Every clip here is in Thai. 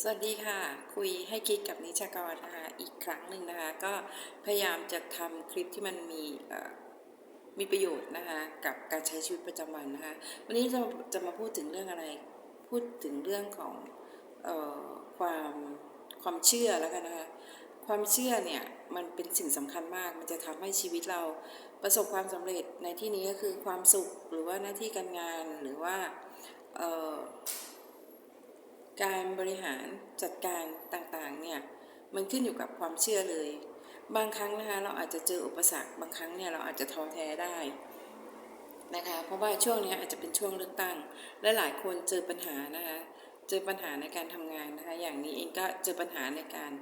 สวัสดีค่ะ คุยให้กิ๊กกับนิชากรนะคะอีกครั้งหนึ่งนะคะ ก็พยายามจะทำคลิปที่มันมีมีประโยชน์นะคะกับการใช้ชีวิตประจำวันนะคะ วันนี้จะจะมาพูดถึงเรื่องอะไร พูดถึงเรื่องของออความความเชื่อแล้วกันนะคะ ความเชื่อเนี่ยมันเป็นสิ่งสำคัญมาก มันจะทำให้ชีวิตเราประสบความสำเร็จในที่นี้ก็คือความสุขหรือว่าหน้าที่การงานหรือว่า การบริหารจัดการต่างๆเนี่ยมันขึ้นอยู่กับความเชื่อเลย บางครั้งนะคะเราอาจจะเจออุปสรรคบางครั้งเนี่ยเราอาจจะท้อแท้ได้นะคะเพราะว่าช่วงนี้อาจจะเป็นช่วงเลือกตั้งและหลายคนเจอปัญหานะคะเจอปัญหาในการทำงานนะคะอย่างนี้เองก็เจอปัญหาในการ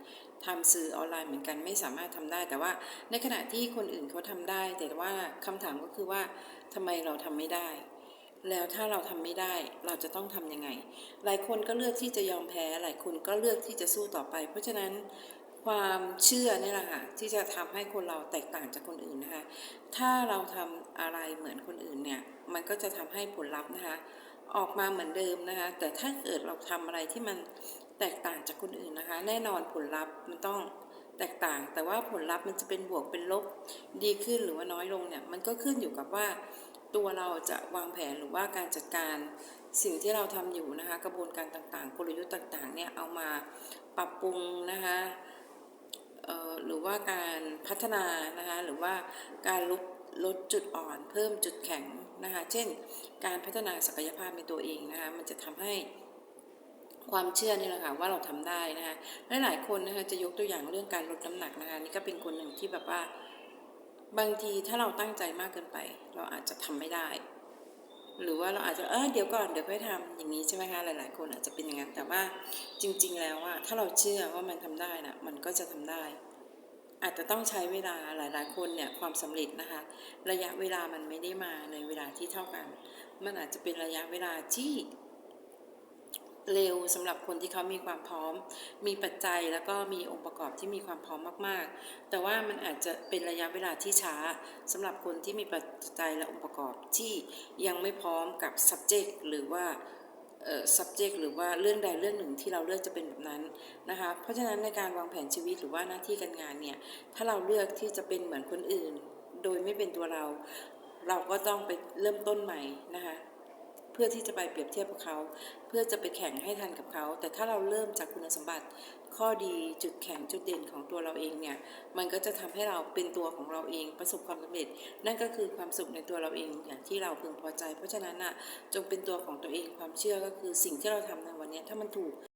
ทำสื่อออนไลน์เหมือนกันไม่สามารถทำได้ แต่ว่าในขณะที่คนอื่นเขาทำได้ แต่ว่าคำถามก็คือว่าทำไมเราทำไม่ได้ แล้วถ้าเราทำไม่ได้เราจะต้องทำยังไง หลายคนก็เลือกที่จะยอมแพ้ หลายคนก็เลือกที่จะสู้ต่อไป เพราะฉะนั้นความเชื่อนี่แหละค่ะที่จะทำให้คนเราแตกต่างจากคนอื่นนะคะ ถ้าเราทำอะไรเหมือนคนอื่นเนี่ย มันก็จะทำให้ผลลัพธ์นะคะ ออกมาเหมือนเดิมนะคะ แต่ถ้าเกิดเราทำอะไรที่มันแตกต่างจากคนอื่นนะคะ แน่นอนผลลัพธ์มันต้องแตกต่าง แต่ว่าผลลัพธ์มันจะเป็นบวกเป็นลบดีขึ้นหรือว่าน้อยลงเนี่ย มันก็ขึ้นอยู่กับว่า ตัวเราจะวางแผนหรือว่าการจัดการสิ่งที่เราทำอยู่นะคะ กระบวนการต่างๆ กลยุทธ์ต่างๆเนี่ยเอามาปรับปรุงนะคะหรือว่าการพัฒนานะคะหรือว่าการลดลดจุดอ่อนเพิ่มจุดแข็งนะคะเช่น การพัฒนาศักยภาพในตัวเองนะคะมันจะทำให้ความเชื่อนี่แหละค่ะว่าเราทำได้นะคะและหลายคนนะคะจะยกตัวอย่างเรื่องการลดน้ำหนักนะคะนี่ก็เป็นคนหนึ่งที่แบบว่า บางทีถ้าเราตั้งใจมากเกินไป เราอาจจะทำไม่ได้ หรือว่าเราอาจจะเออเดี๋ยวก่อนเดี๋ยวค่อยทำอย่างนี้ใช่ไหมคะหลาย ๆ คนอาจจะเป็นอย่างนั้นแต่ว่าจริง ๆ แล้วอะถ้าเราเชื่อว่ามันทำได้นะมันก็จะทำได้ อาจจะต้องใช้เวลาหลาย ๆ คนเนี่ยความสำเร็จนะคะ ระยะเวลามันไม่ได้มาในเวลาที่เท่ากัน มันอาจจะเป็นระยะเวลาที่ เร็วสำหรับคนที่เขามีความพร้อม มีปัจจัยแล้วก็มีองค์ประกอบที่มีความพร้อมมากๆ แต่ว่ามันอาจจะเป็นระยะเวลาที่ช้าสำหรับคนที่มีปัจจัยและองค์ประกอบที่ยังไม่พร้อมกับ subject หรือว่า subject หรือว่าเรื่องใดเรื่องหนึ่งที่เราเลือกจะเป็นแบบนั้นนะคะ เพราะฉะนั้นในการวางแผนชีวิตหรือว่าหน้าที่การงานเนี่ย ถ้าเราเลือกที่จะเป็นเหมือนคนอื่น โดยไม่เป็นตัวเรา เราก็ต้องไปเริ่มต้นใหม่นะคะ เพื่อที่จะไปเปรียบเทียบกับเขา เพื่อจะไปแข่งให้ทันกับเขา แต่ถ้าเราเริ่มจากคุณสมบัติ ข้อดีจุดแข็งจุดเด่นของตัวเราเองเนี่ย มันก็จะทำให้เราเป็นตัวของเราเองประสบความสำเร็จ นั่นก็คือความสุขในตัวเราเองอย่างที่เราพึงพอใจ เพราะฉะนั้นน่ะจงเป็นตัวของตัวเองความเชื่อก็คือสิ่งที่เราทำในวันนี้ถ้ามันถูก